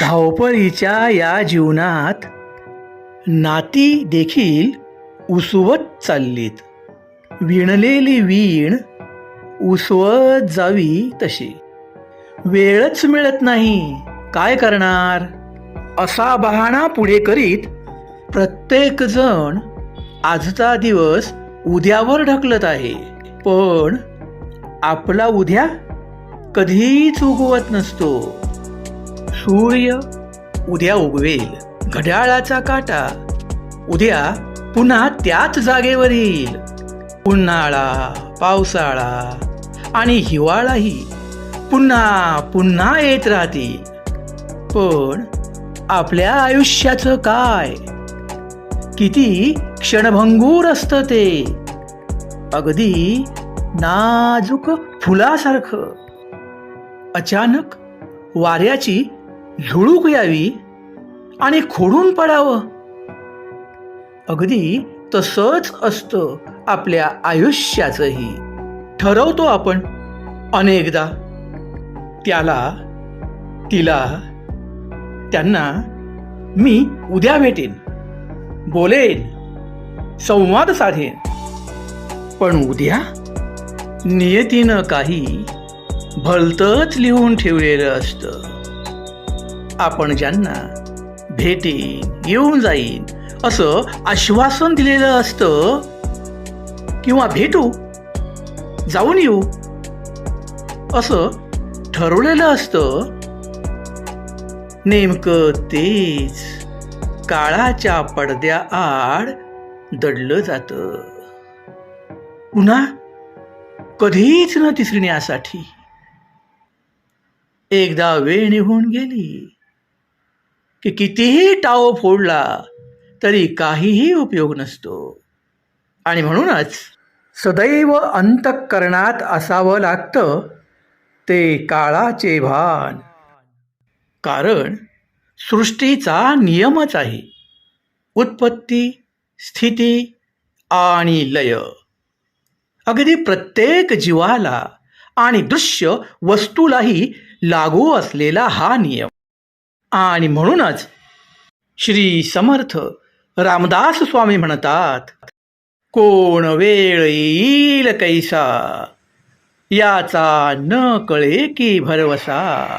धावपळीच्या या जीवनात नाती देखील उसवत चाललीत. विणलेली वीण उसवत जावी तशी. वेळच मिळत नाही. काय करणार? असा बहाणा पुढे करीत प्रत्येक जण आजचा दिवस उद्यावर ढकलत आहे. पण आपला उद्या कधीच उगवत नसतो. सूर्य उद्या उगवेल. घड्याळाचा काटा उद्या पुन्हा त्याच जागेवर येईल. उन्हाळा पावसाळा आणि हिवाळाही पुन्हा पुन्हा येत राहतील. पण आपल्या आयुष्याचं काय? किती क्षणभंगूर असतं ते. अगदी नाजूक फुलासारखं. अचानक वाऱ्याची झुळूक यावी आणि खोडून पडावं. अगदी तसंच असतं आपल्या आयुष्याचंही. ठरवतो आपण अनेकदा. त्याला तिला त्यांना मी उद्या भेटेन बोलेन संवाद साधेन. पण उद्या नियतीनं काही भलतंच लिहून ठेवलेलं असतं. आपण ज्यांना भेटेन येऊन जाईन असं आश्वासन दिलेलं असतं किंवा भेटू जाऊन येऊ असं ठरवलेलं असतं. नेमकं तेच काळाच्या पडद्या आड दडलं जातं. पुन्हा कधीच न तिसरण्यासाठी. एकदा वेळ निघून गेली. की कितीही टाव फोडला तरी काहीही उपयोग नसतो. आणि म्हणूनच सदैव अंतःकरणात असावं लागतं ते काळाचे भान. कारण सृष्टीचा नियमच आहे. उत्पत्ती स्थिती आणि लय. अगदी प्रत्येक जीवाला आणि दृश्य वस्तूलाही लागू असलेला हा नियम. आणि म्हणूनच श्री समर्थ रामदास स्वामी म्हणतात कोण वेळ येईल कैसा? याचा न कळे की भरवसा?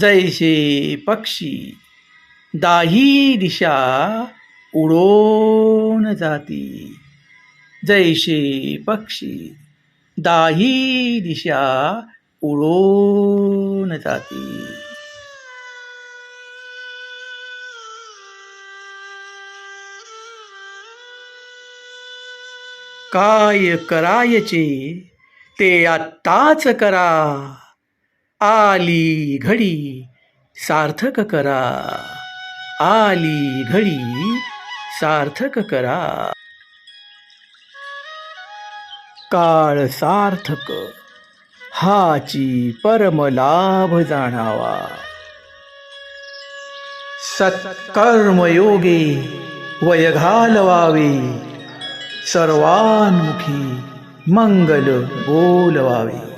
जैसे पक्षी दाही दिशा उडोन जाती. जैसे पक्षी दाही दिशा उडोन जाती. काय करायचे? ते आत्ताच करा. आली घडी सार्थक करा. आली घडी सार्थक करा. काळ सार्थक हाची परमलाभ जाणावा. सत्कर्मयोगे वय घालवावे. સર્વાન્મુખી મંગલ બોલવાવી